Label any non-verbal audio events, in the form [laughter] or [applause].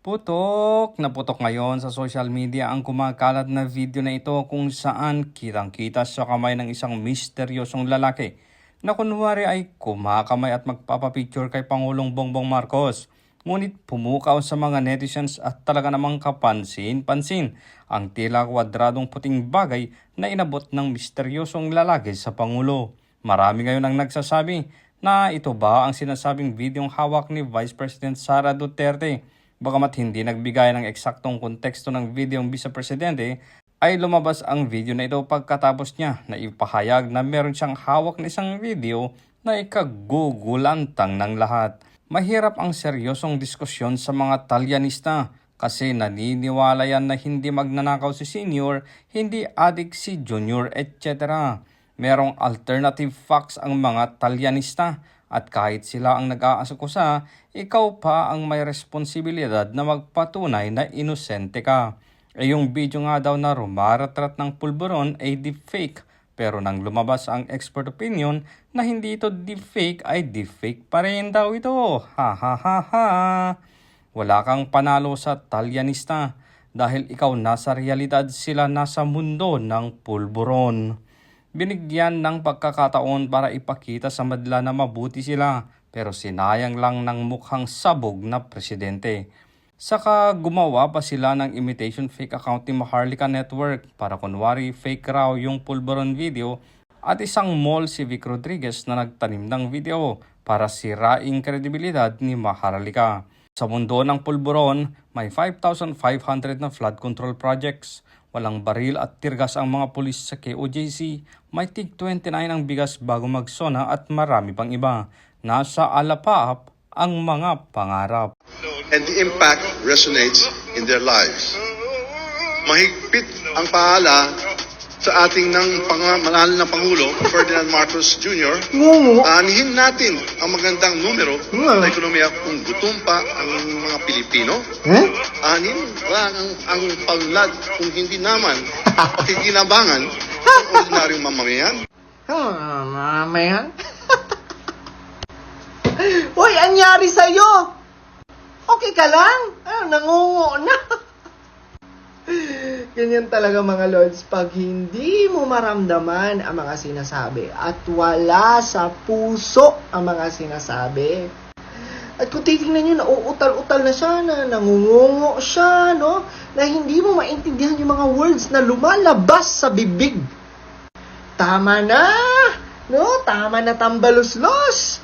Putok na putok ngayon sa social media ang kumakalat na video na ito kung saan kitang-kita sa kamay ng isang misteryosong lalaki na kunwari ay kumakamay at magpapapicture kay Pangulong Bongbong Marcos. Ngunit pumukaw sa mga netizens at talaga namang kapansin-pansin ang tila kwadradong puting bagay na inabot ng misteryosong lalaki sa Pangulo. Marami ngayon ang nagsasabi na ito ba ang sinasabing videong hawak ni Vice President Sara Duterte. Bagamat hindi nagbigay ng eksaktong konteksto ng videong vice-presidente, ay lumabas ang video na ito pagkatapos niya na ipahayag na meron siyang hawak na isang video na ikagugulantang ng lahat. Mahirap ang seryosong diskusyon sa mga talyanista kasi naniniwala yan na hindi magnanakaw si senior, hindi adik si junior, etc. Merong alternative facts ang mga talyanista at kahit sila ang nag-aasukusa, ikaw pa ang may responsibilidad na magpatunay na inosente ka. E yung video nga daw na rumaratrat ng pulburon ay deepfake pero nang lumabas ang expert opinion na hindi ito deepfake ay deepfake pa rin daw ito. Ha ha ha ha. Wala kang panalo sa talyanista dahil ikaw nasa realidad sila nasa mundo ng pulburon. Binigyan ng pagkakataon para ipakita sa madla na mabuti sila pero sinayang lang ng mukhang sabog na presidente. Saka gumawa pa sila ng imitation fake account ni Maharlika Network para kunwari fake raw yung pulburon video at isang mall si Vic Rodriguez na nagtanim ng video para siraing kredibilidad ni Maharlika. Sa mundo ng pulburon, may 5,500 na flood control projects. Walang baril at tirgas ang mga pulis sa KOJC. May tig 29 ang bigas bago magsona at marami pang iba. Nasa alapaap ang mga pangarap. and the impact resonates in their lives. Mahigpit ang paala sa ating ng pang mahal na Pangulo, Ferdinand [laughs] Marcos Jr., aanihin natin ang magandang numero ng ekonomiya kung gutom pa ang mga Pilipino. Eh? Anin, wala ang, ang panlad kung hindi naman [laughs] pakikinabangan ng ordinaryong mamamayan. Ah, mamayan. [laughs] Hoy, anyari sa'yo? Okay ka lang? Ah, nangungo na. Ganyan talaga mga lords pag hindi mo maramdaman ang mga sinasabi at wala sa puso ang mga sinasabi. At kung titingnan nyo, nauutal-utal na siya, na nangungungo siya, no? Na hindi mo maintindihan yung mga words na lumalabas sa bibig. Tama na! No? Tama na tambalos-los!